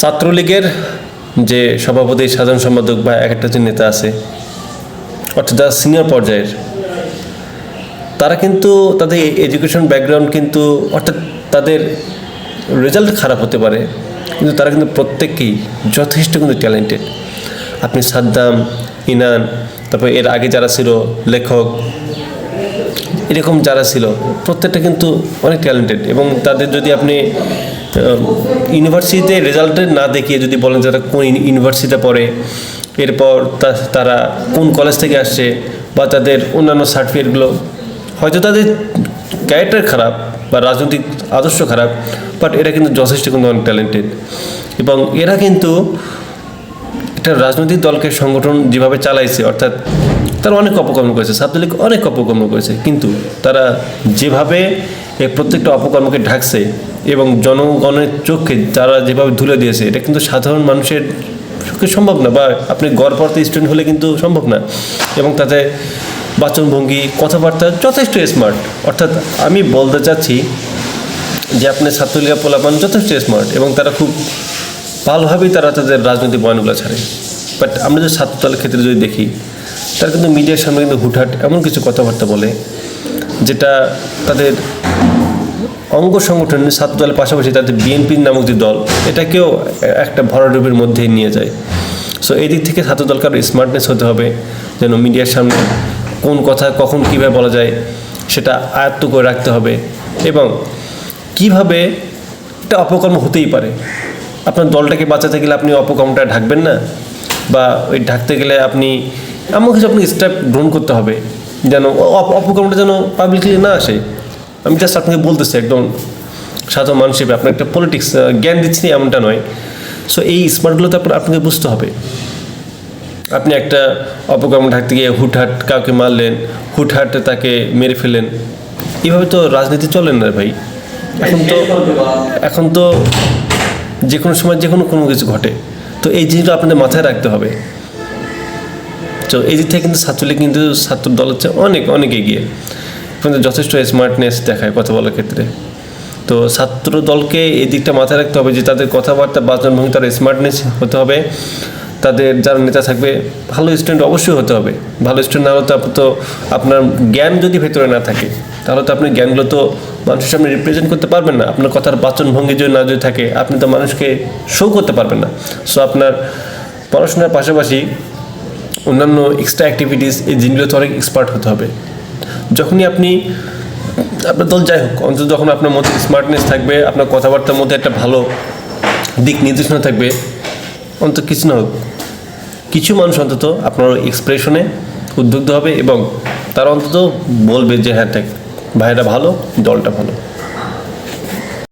ছাত্রলীগের যে সভাপতি, সাধারণ সম্পাদক বা এক একটা যে নেতা আছে, অর্থাৎ যারা সিনিয়র পর্যায়ের, তারা কিন্তু তাদের এডুকেশন ব্যাকগ্রাউন্ড কিন্তু, অর্থাৎ তাদের রেজাল্ট খারাপ হতে পারে, কিন্তু তারা কিন্তু প্রত্যেককেই যথেষ্ট কিন্তু ট্যালেন্টেড আপনি সাদ্দাম, ইনান, তারপর এর আগে যারা ছিল লেখক, এরকম যারা ছিল, প্রত্যেকটা কিন্তু অনেক ট্যালেন্টেড এবং তাদের যদি আপনি ইউনিভার্সিটিতে রেজাল্টে না দেখিয়ে যদি বলেন যে তারা কোন ইউনিভার্সিটিতে পড়ে, এরপর তারা কোন কলেজ থেকে আসছে বা তাদের অন্যান্য সার্টিফিকেটগুলো হয়তো তাদের ক্যারেক্টার খারাপ বা রাজনৈতিক আদর্শ খারাপ বাট এরা কিন্তু যথেষ্ট কিন্তু অনেক ট্যালেন্টেড এবং এরা কিন্তু একটা রাজনৈতিক দলকে সংগঠন যেভাবে চালাইছে, অর্থাৎ তারা অনেক অপকর্ম করেছে, ছাত্রলীগ অনেক অপকর্ম করেছে, কিন্তু তারা যেভাবে এই প্রত্যেকটা অপকর্মকে ঢাকছে এবং জনগণের চোখে তারা যেভাবে ধুলে দিয়েছে, এটা কিন্তু সাধারণ মানুষের পক্ষে সম্ভব না বা আপনি গড়পড়তে স্টুডেন্ট হলে কিন্তু সম্ভব না। এবং তাতে বাচনভঙ্গি, কথাবার্তা যথেষ্ট স্মার্ট অর্থাৎ আমি বলতে চাচ্ছি যে আপনি ছাত্রলীগা পোলাপান যথেষ্ট স্মার্ট এবং তারা খুব ভালোভাবেই তারা তাদের রাজনৈতিক বয়ানগুলো ছাড়ে। বাট আমরা যদি ছাত্রদলের ক্ষেত্রে যদি দেখি, তারা কিন্তু মিডিয়ার সামনে কিন্তু হুটহাট এমন কিছু কথাবার্তা বলে, যেটা তাদের অঙ্গ সংগঠন ছাত্র দলের পাশাপাশি তাদের বিএনপির নামক যে দল, এটাকেও একটা ভরাডুবির মধ্যেই নিয়ে যায়। সো এই দিক থেকে ছাত্রদলকে আরও স্মার্টনেস হতে হবে, যেন মিডিয়ার সামনে কোন কথা কখন কীভাবে বলা যায় সেটা আয়ত্ত করে রাখতে হবে এবং কীভাবে একটা অপকর্ম হতেই পারে। আপনার দলটাকে বাঁচাতে গেলে আপনি অপকর্মটা ঢাকবেন না বা ওই ঢাকতে গেলে আপনি এমন কিছু আপনি স্টেপ গ্রহণ করতে হবে, যেন অপ- অপকর্মটা যেন পাবলিকলি না আসে। আমি জাস্ট আপনাকে বলতেছি, একদম সাধারণ মানুষ হিসেবে আপনার একটা পলিটিক্স জ্ঞান দিচ্ছি এমনটা নয়। সো এই স্মার্টগুলো তো আপনাকে বুঝতে হবে। আপনি একটা অপকর্ম ঢাকতে গিয়ে হুটহাট কাউকে মারলেন, হুটহাট তাকে মেরে ফেলেন এভাবে তো রাজনীতি চলে না ভাই। এখন তো এখন তো যে কোনো সময় যে কোনো কোনো কিছু ঘটে। তো এই জিনিসটা আপনাদের মাথায় রাখতে হবে। তো এই দিক থেকে কিন্তু ছাত্রলীগ কিন্তু ছাত্র দল হচ্ছে অনেক অনেক এগিয়ে। কিন্তু যথেষ্ট স্মার্টনেস দেখায় কথা বলার ক্ষেত্রে। তো ছাত্র দলকে এই দিকটা মাথায় রাখতে হবে যে তাদের কথাবার্তা বাচনভঙ্গি তার স্মার্টনেস হতে হবে। তাদের যারা নেতা থাকবে, ভালো স্টুডেন্ট অবশ্যই হতে হবে। ভালো স্টুডেন্ট না হলে তো তো আপনার জ্ঞান যদি ভেতরে না থাকে, তাহলে তো আপনি জ্ঞানগুলো তো মানুষের সামনে রিপ্রেজেন্ট করতে পারবেন না। আপনার কথার বাচনভঙ্গি যদি না যদি থাকে, আপনি তো মানুষকে শো করতে পারবেন না। সো আপনার পড়াশোনার পাশাপাশি অন্যান্য এক্সট্রা অ্যাক্টিভিটিস এই জিনিসগুলোতে অনেক এক্সপার্ট হতে হবে। যখনই আপনি, আপনার দল যাই হোক, অন্তত যখন আপনার মধ্যে স্মার্টনেস থাকবে, আপনার কথাবার্তার মধ্যে একটা ভালো দিক নির্দেশনা থাকবে, অন্তত কিছু না হোক, কিছু মানুষ অন্তত আপনার এক্সপ্রেশনে উদ্বুদ্ধ হবে এবং তারা অন্তত বলবে যে হ্যাঁ ভাইরা ভালো, দলটা ভালো।